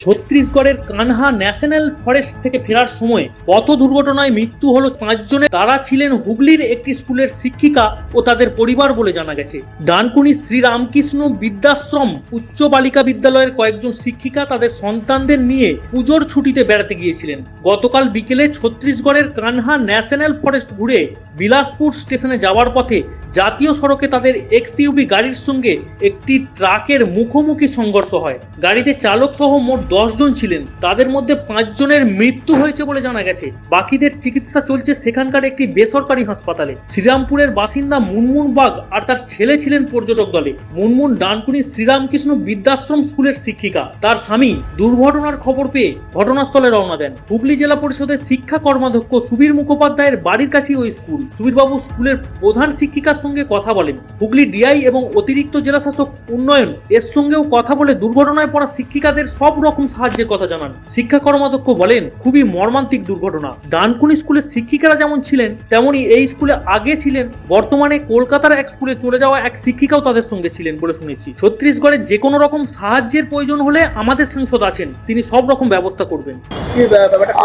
ছত্তিশগড়ের Kanha national forest থেকে ফেরার সময় পথ দুর্ঘটনায় মৃত্যু হলো পাঁচজনে তারা ছিলেন হুগলির একটি স্কুলের শিক্ষিকা ও তাদের পরিবার বলে জানা গেছে। ডানকুনি শ্রীরামকৃষ্ণ বিদ্যাশ্রম উচ্চ বালিকা বিদ্যালয়ের কয়েকজন শিক্ষিকা তাদের সন্তানদের নিয়ে পুজোর ছুটিতে বেড়াতে গিয়েছিলেন। গতকাল বিকেলে ছত্তিশগড়ের কানহা ন্যাশনাল ফরেস্ট ঘুরে বিলাসপুর স্টেশনে যাওয়ার পথে জাতীয় সড়কে তাদের এক্সইউবি গাড়ির সঙ্গে একটি ট্রাকের মুখোমুখি সংঘর্ষ হয়। গাড়িতে চালক সহ মোট জন ছিলেন। তাদের মধ্যে পাঁচজনের মৃত্যু হয়েছে বলে জানা গেছে। বাকিদের চিকিৎসা চলছে সেখানকার একটি বেসরকারি হাসপাতালে। শ্রীরামপুরের বাসিন্দা মুনমুন বাগ আর তার ছেলে ছিলেন পর্যটক দলে। মুনমুন ডানকুনি শ্রীরামকৃষ্ণ বিদ্যাশ্রম স্কুলের শিক্ষিকা। তার স্বামী দুর্ঘটনার খবর পেয়ে ঘটনাস্থলে রওনা দেন। হুগলি জেলা পরিষদের শিক্ষা কর্মাধ্যক্ষ সুবীর মুখোপাধ্যায়ের বাড়ির কাছেই ওই স্কুল। সুবীরবাবু স্কুলের প্রধান শিক্ষিকার সঙ্গে কথা বলেন। হুগলি ডিআই এবং অতিরিক্ত জেলা শাসক উন্নয়ন এর সঙ্গেও কথা বলে দুর্ঘটনায় পড়া শিক্ষিকাদের সব রকম সাহায্যের কথা জানান। শিক্ষা কর্মাধ্যক্ষ বলেন, খুবই মর্মান্তিক দুর্ঘটনা। ডানকুনি স্কুলের শিক্ষিকারা যেমন ছিলেন, তেমনি এই স্কুলে আগে ছিলেন। বর্তমানে কলকাতার এক স্কুলে চলে যাওয়া এক শিক্ষিকাও তাদের সঙ্গে ছিলেন বলে শুনেছি। ছত্তিশগড়ে যে কোনো রকম সাহায্যের প্রয়োজন হলে আমাদের সাংসদ আছেন। তিনি সব রকম ব্যবস্থা করবেন।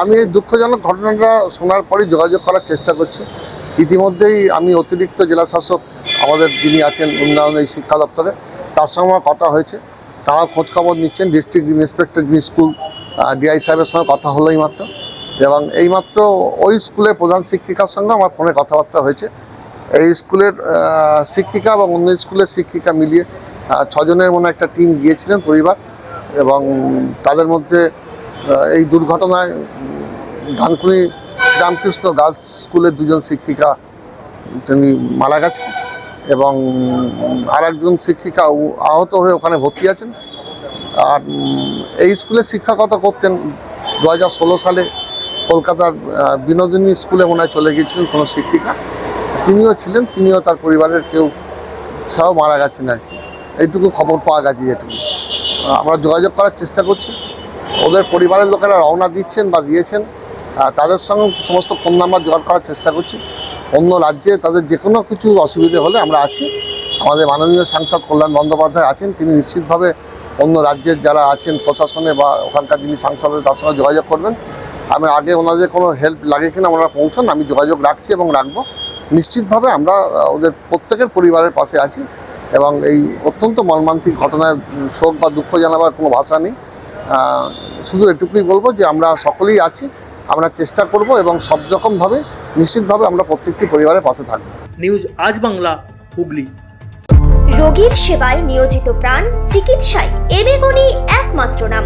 আমি দুঃখজনক ঘটনাটা শোনার পরই যোগাযোগ করার চেষ্টা করছি। ইতিমধ্যেই আমি অতিরিক্ত জেলা শাসক আমাদের যিনি আছেন উন্নয়ন এই শিক্ষা দপ্তরে, তার সঙ্গে আমার কথা হয়েছে। তারা খোঁজখবর নিচ্ছেন ডিস্ট্রিক্ট ইন্সপেক্টর যিনি স্কুল ডিআই সাহেবের সঙ্গে কথা হলো মাত্র এবং এইমাত্র ওই স্কুলের প্রধান শিক্ষিকার সঙ্গে আমার ফোনে কথাবার্তা হয়েছে। এই স্কুলের শিক্ষিকা এবং অন্য স্কুলের শিক্ষিকা মিলিয়ে ছজনের মনে একটা টিম গিয়েছিলেন পরিবার এবং তাদের মধ্যে এই দুর্ঘটনায় ডানকুনি শ্রীরামকৃষ্ণ গার্লস স্কুলের দুজন শিক্ষিকা, তিনি মারা গেছেন এবং আর একজন শিক্ষিকা আহত হয়ে ওখানে ভর্তি আছেন। আর এই স্কুলে শিক্ষকতা করতেন দু হাজার ষোলো সালে কলকাতার বিনোদিনী স্কুলে মনে চলে গিয়েছিলেন কোনো শিক্ষিকা। তিনিও ছিলেন, তিনিও তার পরিবারের কেউ সব মারা গেছেন আর কি। এইটুকু খবর পাওয়া গেছে যেটুকু। আমরা যোগাযোগ করার চেষ্টা করছি। ওদের পরিবারের লোকেরা রওনা দিচ্ছেন বা দিয়েছেন। তাদের সঙ্গে সমস্ত ফোন নাম্বার জোগাড় করার চেষ্টা করছি। অন্য রাজ্যে তাদের যে কোনো কিছু অসুবিধে হলে আমরা আছি। আমাদের মাননীয় সাংসদ কল্যাণ বন্দ্যোপাধ্যায় আছেন, তিনি নিশ্চিতভাবে অন্য রাজ্যের যারা আছেন, প্রশাসনে বা ওখানকার যিনি সাংসদ তার সঙ্গে যোগাযোগ করবেন। আমি আগে ওনাদের কোনো হেল্প লাগে কিনা ওনারা পৌঁছান, আমি যোগাযোগ রাখছি এবং রাখব। নিশ্চিতভাবে আমরা ওদের প্রত্যেকের পরিবারের পাশে আছি এবং এই অত্যন্ত মর্মান্তিক ঘটনায় শোক বা দুঃখ জানাবার কোনো ভাষা নেই। শুধু এটুকুই বলব যে আমরা সকলেই আছি। আমরা চেষ্টা করব এবং সব রকমভাবে নিশ্চিতভাবে আমরা প্রত্যেকটি পরিবারের পাশে থাকব। নিউজ আজ বাংলা হুগলি। রোগীর সেবায় নিয়োজিত প্রাণ চিকিৎসায় এবেগুনি একমাত্র নাম।